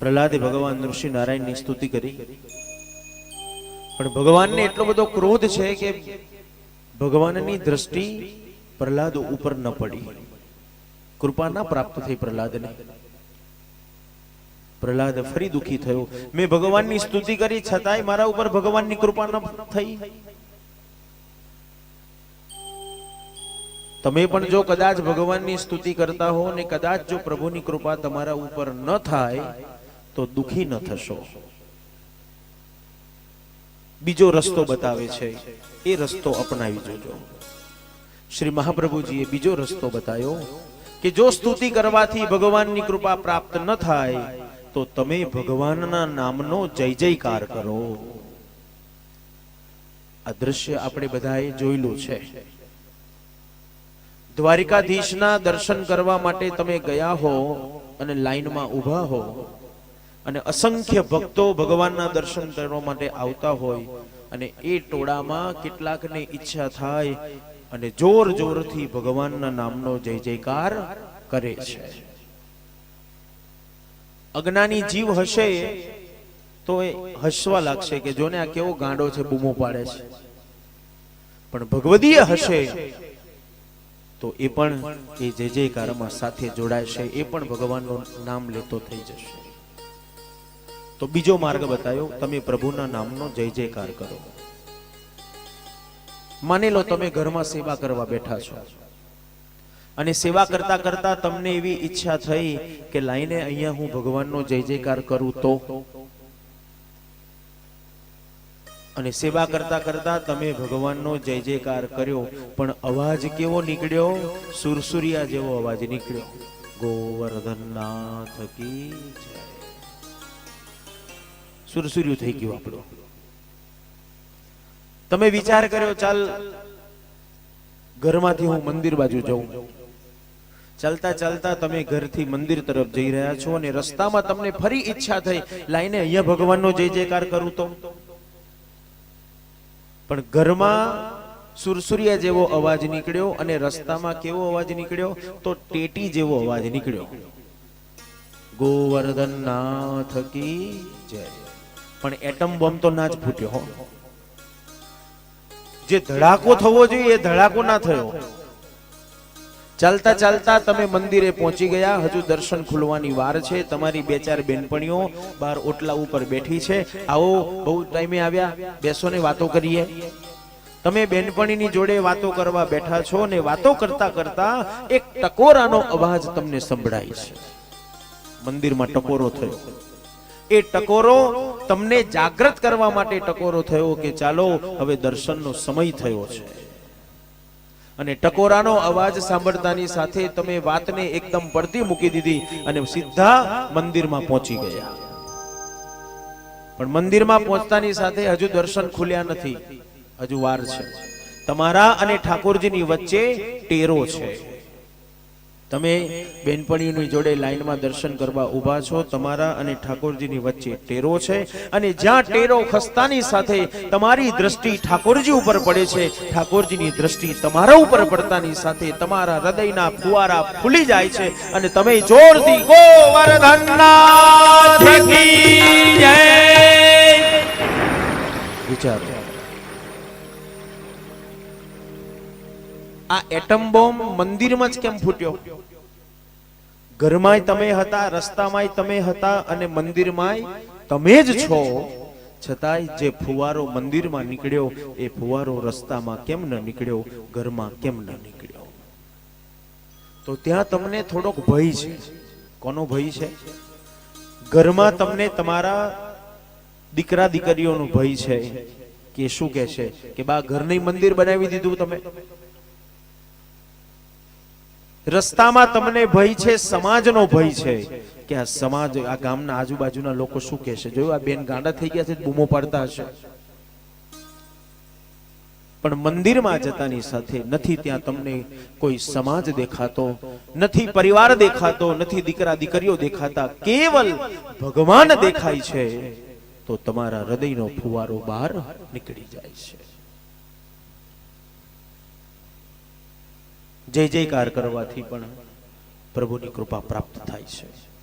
પ્રહલાદે ભગવાન ઋષિ નારાયણની સ્તુતિ કરી. પણ ભગવાનને એટલો બધો ક્રોધ છે કે ભગવાનની દ્રષ્ટિ પ્રહલાદ ઉપર ન પડી. કૃપા ના પ્રાપ્ત થઈ પ્રહલાદને. પ્રહલાદ ફરી દુખી થયો. મેં ભગવાનની સ્તુતિ કરી, છતાંય મારા ઉપર ભગવાનની કૃપા ન થઈ. તમે પણ જો કદાચ ભગવાનની સ્તુતિ કરતા હો ને કદાચ જો પ્રભુની કૃપા તમારા ઉપર ન થાય તો દુખી ન થશો. બીજો રસ્તો બતાવે છે, એ રસ્તો અપનાવી જોજો. શ્રી મહાપ્રભુજીએ બીજો રસ્તો બતાવ્યો કે જો સ્તુતિ કરવાથી ભગવાનની કૃપા પ્રાપ્ત ન થાય, તો તમે ભગવાનના નામનો જય જયકાર કરો. આ દ્રશ્ય આપણે બધાએ જોયેલું છે. દ્વારિકાધીશના દર્શન કરવા માટે તમે ગયા હો અને લાઈનમાં ઊભા હો અને અસંખ્ય ભક્તો ભગવાનના દર્શન કરવા માટે આવતા હોય અને એ ટોળામાં કેટલાકને ઈચ્છા થાય અને જોર જોરથી ભગવાનના નામનો જય જયકાર કરે છે. અજ્ઞાની જીવ હશે તો એ હસવા લાગશે કે જોને આ કેવો ગાંડો છે, બૂમો પાડે છે. પણ ભગવદીય હશે તો એ પણ એ જય જયકારમાં સાથે જોડાશે, એ પણ ભગવાનનું નામ લેતો થઈ જશે. તો બીજો માર્ગ બતાવ્યો તમે પ્રભુના નામનો જય જયકાર કરો. માની લો તમે ઘરમાં સેવા કરવા બેઠા છો. અને સેવા કરતા કરતા તમને એવી ઈચ્છા થઈ કે લાઈને અહીંયા હું ભગવાનનો જય જયકાર કરું તો? અને સેવા કરતા કરતા તમે ભગવાનનો જય જયકાર કર્યો, પણ અવાજ કેવો નીકળ્યો? સુરસુરિયા જેવો અવાજ નીકળ્યો. ગોવર્ધનનાથ કી જય. સુરસુર્યું થઈ ગયું આપણું. તમે વિચાર કર્યો, ચાલ, ઘરમાંથી હું મંદિર બાજુ જઉં. ચાલતા ચાલતા તમે ઘરથી મંદિર તરફ જઈ રહ્યા છો અને રસ્તામાં તમને ફરી ઈચ્છા થઈ, લાઈને અહીંયા ભગવાનનો જય જયકાર કરું તો. પણ ઘરમાં સુરસુરિયા જેવો અવાજ નીકળ્યો અને રસ્તામાં કેવો અવાજ નીકળ્યો? તો ટેટી જેવો અવાજ નીકળ્યો. ગોવર્ધન નાથ કી જય. પણ એટમ બોમ્બ તો ના જ ફૂટ્યો હો. જે ધડાકો થવો જોઈએ એ ધડાકો ના થયો. ચાલતા ચાલતા તમે મંદિરે પહોંચી ગયા. હજુ દર્શન ખુલવાની વાર છે. તમારી બે ચાર બેનપણીઓ બહાર ઓટલા ઉપર બેઠી છે. આવો, બહુ ટાઈમે આવ્યા. બેસો ને વાતો કરીએ. તમે બેનપણીની જોડે વાતો કરવા બેઠા છો ને વાતો કરતા કરતા એક ટકોરાનો અવાજ તમને સંભળાય છે. મંદિરમાં ટકોરો થયો. એ ટકોરો તમને જાગૃત કરવા માટે ટકોરો થયો કે ચાલો હવે દર્શનનો સમય થયો છે. અને ટકોરાનો અવાજ સાંભળતાની સાથે તમે વાતને એકદમ પડતી મૂકી દીધી અને સીધા મંદિરમાં પહોંચી ગયા. પણ મંદિરમાં પહોંચતાની સાથે હજુ દર્શન ખુલ્યા નથી. હજુ વાર છે. તમારા અને ઠાકોરજીની વચ્ચે ટેરો છે. તમે બેનપણીની જોડે લાઈનમાં દર્શન કરવા ઊભા છો, તમારા અને ઠાકોરજીની વચ્ચે ટેરો છે અને જ્યાં ટેરો ખસ્તાની સાથે તમારી દ્રષ્ટિ ઠાકોરજી ઉપર પડે છે, ઠાકોરજીની દ્રષ્ટિ તમારા ઉપર પડતાની સાથે તમારા હૃદયના ફુવારા ફૂલી જાય છે અને તમે જોરથી ગોવર્ધનનાથ એટમ બોમ્બ મંદિરમાં જ કેમ ફૂટ્યો? ઘરમાંય તમે હતા, રસ્તામાંય તમે હતા અને મંદિરમાંય તમે જ છો. છતાંય જે ફુવારો મંદિરમાં નીકળ્યો, એ ફુવારો રસ્તામાં કેમ ન નીકળ્યો, ઘરમાં કેમ ન નીકળ્યો? તો ત્યાં તમને થોડોક ભય છે. કોનો ભય છે? ઘરમાં તમને તમારા દીકરા દીકરીઓનો ભય છે કે શું કે છે? કે બા, ઘરની મંદિર બનાવી દીધું તમે? રસ્તામાં તમને ભય છે, સમાજનો ભય છે, કે આ સમાજ, આ ગામના આજુબાજુના લોકો શું કહેશે? જોયું આ બેન ગાંડા થઈ ગયા છે બૂમો પાડતા હશે. પણ મંદિરમાં જતાની સાથે નથી ત્યાં તમને કોઈ સમાજ દેખાતો, નથી પરિવાર દેખાતો, નથી દીકરા દીકરીઓ દેખાતા, કેવલ ભગવાન દેખાય છે, તો તમારા હૃદયનો ફુવારો બહાર નીકળી જાય છે. જય જયકાર કરવાથી પણ પ્રભુની કૃપા પ્રાપ્ત થાય છે.